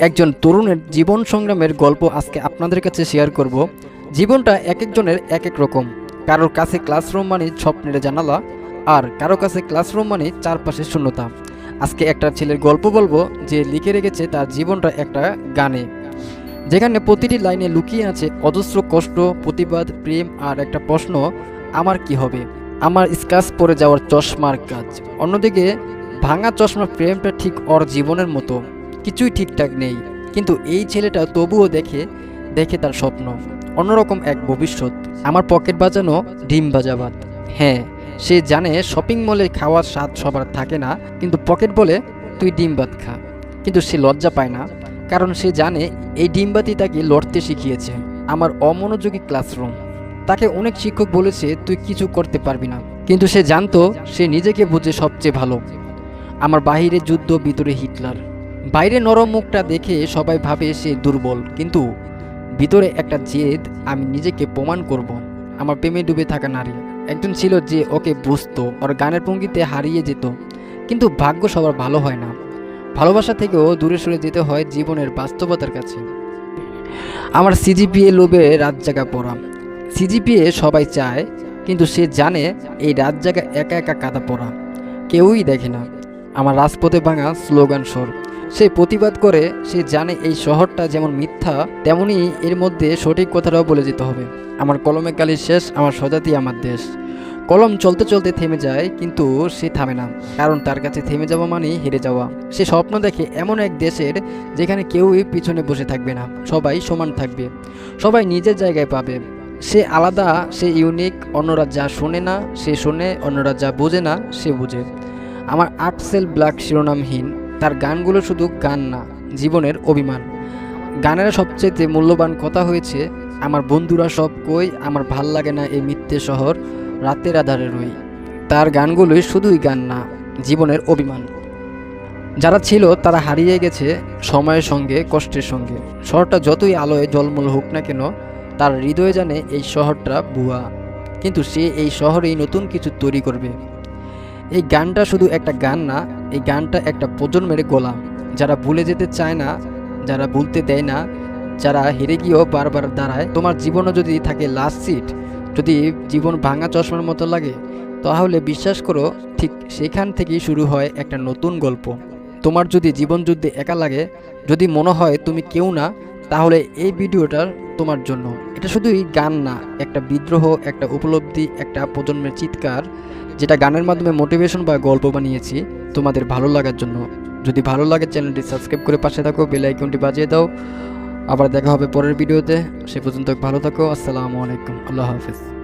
একজন তরুণের জীবন সংগ্রামের গল্প আজকে আপনাদের কাছে শেয়ার করব। জীবনটা এক একজনের এক এক রকম। কারোর কাছে ক্লাসরুম মানে স্বপ্নের জানালা, আর কারও কাছে ক্লাসরুম মানে চারপাশে শূন্যতা। আজকে একটা ছেলের গল্প বলব যে লিখে রেখেছে তার জীবনটা একটা গানে। যেখানে প্রতিটি লাইনে লুকিয়ে আছে অজস্র কষ্ট, প্রতিবাদ, প্রেম আর একটা প্রশ্ন, আমার কি হবে? আমার স্কাচ পরে যাওয়ার চশমার কাজ। অন্যদিকে, ভাঙা চশমার প্রেমটা ঠিক ওর জীবনের মতো। কিছুই ঠিকঠাক নেই। কিন্তু এই ছেলেটা তবুও দেখে দেখে তার স্বপ্ন। অন্যরকম এক ভবিষ্যৎ। আমার পকেট বাজানো ডিম বাজাবাদ হ্যাঁ সে জানে শপিং মলে খাওয়ার স্বাদ সবার থাকে না, কিন্তু পকেট বলে, তুই ডিম ভাত খা। কিন্তু সে লজ্জা পায় না, কারণ সে জানে এই ডিমবাতি তাকে লড়তে শিখিয়েছে। আমার অমনোযোগী ক্লাসরুম। তাকে অনেক শিক্ষক বলেছে, তুই কিছু করতে পারবি না। কিন্তু সে জানতো, সে নিজেকে বুঝে সবচেয়ে ভালো। আমার বাহিরে যুদ্ধ, ভিতরে হিটলার। বাইরে নরম মুখটা দেখে সবাই ভাবে সে দুর্বল, কিন্তু ভিতরে একটা জেদ আমি নিজেকে প্রমাণ করব। আমার প্রেমে ডুবে থাকা নারী। একজন ছিল যে ওকে বুঝতো, ওর গানের ভঙ্গিতে হারিয়ে যেত, কিন্তু ভাগ্য সবার ভালো হয় না। ভালোবাসা থেকেও দূরে সরে যেতে হয় জীবনের বাস্তবতার কাছে। আমার সিজিপিএ লোভে রাত জাগা পড়া। সিজিপিএ সবাই চায়, কিন্তু সে জানে এই রাত জাগা একা একা কাদা পড়া। কেউই দেখে না। আমার রাজপথে ভাঙা স্লোগান স্বর। সে প্রতিবাদ করে, সে জানে এই শহরটা যেমন মিথ্যা, তেমনি এর মধ্যে সঠিক কথাটাও বলে যেতে হবে। আমার কলমে কালি শেষ, আমার সজাতি আমার দেশ। কলম চলতে চলতে থেমে যায়, কিন্তু সে থামে না। কারণ তার কাছে থেমে যাওয়া মানেই হেরে যাওয়া। সে স্বপ্ন দেখে এমন এক দেশের যেখানে কেউই পিছনে বসে থাকবে না। সবাই সমান থাকবে। সবাই নিজের জায়গায় পাবে। সে আলাদা, সে ইউনিক অন্যরা যা শোনে না, সে শোনে, অন্যরা যা বোঝে না, সে বুঝে। আমার আর্টসেল ব্ল্যাক শিরোনামহীন। তার গানগুলো শুধু গান না, জীবনের অভিমান। গানের সবচেয়ে মূল্যবান কথা হয়েছে, আমার বন্ধুরা সব কই, আমার ভালো লাগে না এই মিথ্যে শহর, রাতের আধারে রই। তার গানগুলোই শুধুই গান না, জীবনের অভিমান। যারা ছিল তারা হারিয়ে গেছে সময়ের সঙ্গে, কষ্টের সঙ্গে। শহরটা যতই আলোয় জলমল হোক না কেন, তার হৃদয়ে জানে এই শহরটা ভুয়া। কিন্তু সে এই শহরেই নতুন কিছু তৈরি করবে। এই গানটা শুধু একটা গান না এই গানটা একটা প্রজন্মের গোলা। যারা ভুলে যেতে চায় না, যারা ভুলতে দেয় না, যারা হেরে গিয়েও বারবার দাঁড়ায়, তোমার জীবনও যদি থাকে লাস্ট সিট যদি জীবন ভাঙা চশমার মতো লাগে, তাহলে বিশ্বাস করো, ঠিক সেখান থেকেই শুরু হয় একটা নতুন গল্প। তোমার যদি জীবন যুদ্ধে একা লাগে, যদি মনে হয় তুমি কেউ না, তাহলে এই ভিডিওটা তোমার জন্য। এটা শুধুই গান না, একটা বিদ্রোহ, একটা উপলব্ধি, একটা প্রজন্মের চিৎকার, যেটা গানের মাধ্যমে মোটিভেশন বা গল্প বানিয়েছি। তোমাদের ভালো লাগার জন্য। যদি ভালো লাগে, চ্যানেলটি সাবস্ক্রাইব করে পাশে থাকো, বেল আইকনটি বাজিয়ে দাও। আবার দেখা হবে পরের ভিডিওতে। সে পর্যন্ত ভালো থাকো, আসসালামু আলাইকুম, আল্লাহ হাফিজ।